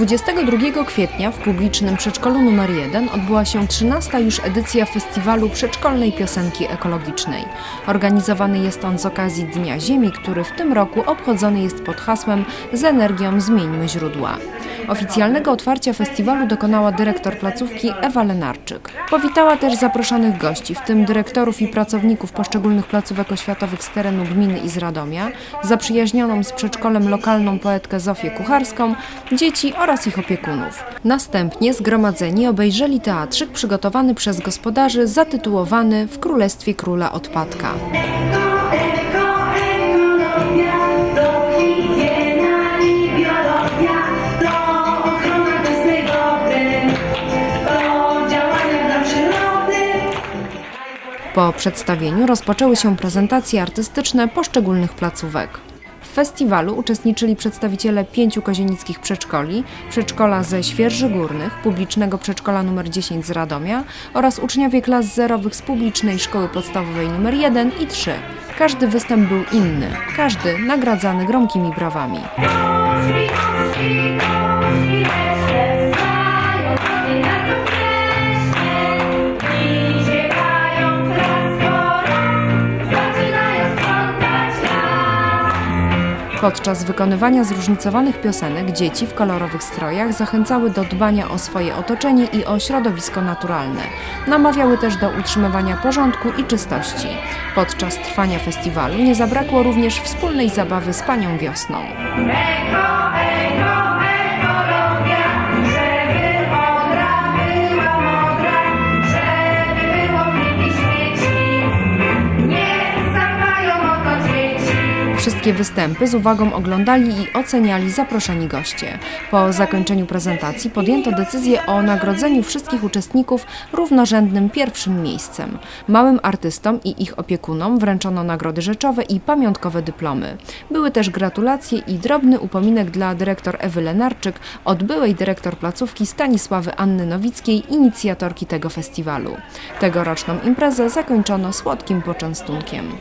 22 kwietnia w publicznym przedszkolu nr 1 odbyła się 13. już edycja festiwalu przedszkolnej piosenki ekologicznej. Organizowany jest on z okazji Dnia Ziemi, który w tym roku obchodzony jest pod hasłem Z energią zmieńmy źródła. Oficjalnego otwarcia festiwalu dokonała dyrektor placówki Ewa Lenarczyk. Powitała też zaproszonych gości, w tym dyrektorów i pracowników poszczególnych placówek oświatowych z terenu gminy i z Radomia, zaprzyjaźnioną z przedszkolem lokalną poetkę Zofię Kucharską, dzieci oraz ich opiekunów. Następnie zgromadzeni obejrzeli teatrzyk przygotowany przez gospodarzy zatytułowany W Królestwie Króla Odpadka. Po przedstawieniu rozpoczęły się prezentacje artystyczne poszczególnych placówek. W festiwalu uczestniczyli przedstawiciele pięciu kozienickich przedszkoli, przedszkola ze Świerży Górnych, publicznego przedszkola nr 10 z Radomia oraz uczniowie klas zerowych z publicznej szkoły podstawowej nr 1 i 3. Każdy występ był inny, każdy nagradzany gromkimi brawami. Podczas wykonywania zróżnicowanych piosenek dzieci w kolorowych strojach zachęcały do dbania o swoje otoczenie i o środowisko naturalne. Namawiały też do utrzymywania porządku i czystości. Podczas trwania festiwalu nie zabrakło również wspólnej zabawy z panią wiosną. Wszystkie występy z uwagą oglądali i oceniali zaproszeni goście. Po zakończeniu prezentacji podjęto decyzję o nagrodzeniu wszystkich uczestników równorzędnym pierwszym miejscem. Małym artystom i ich opiekunom wręczono nagrody rzeczowe i pamiątkowe dyplomy. Były też gratulacje i drobny upominek dla dyrektor Ewy Lenarczyk od byłej dyrektor placówki Stanisławy Anny Nowickiej, inicjatorki tego festiwalu. Tegoroczną imprezę zakończono słodkim poczęstunkiem.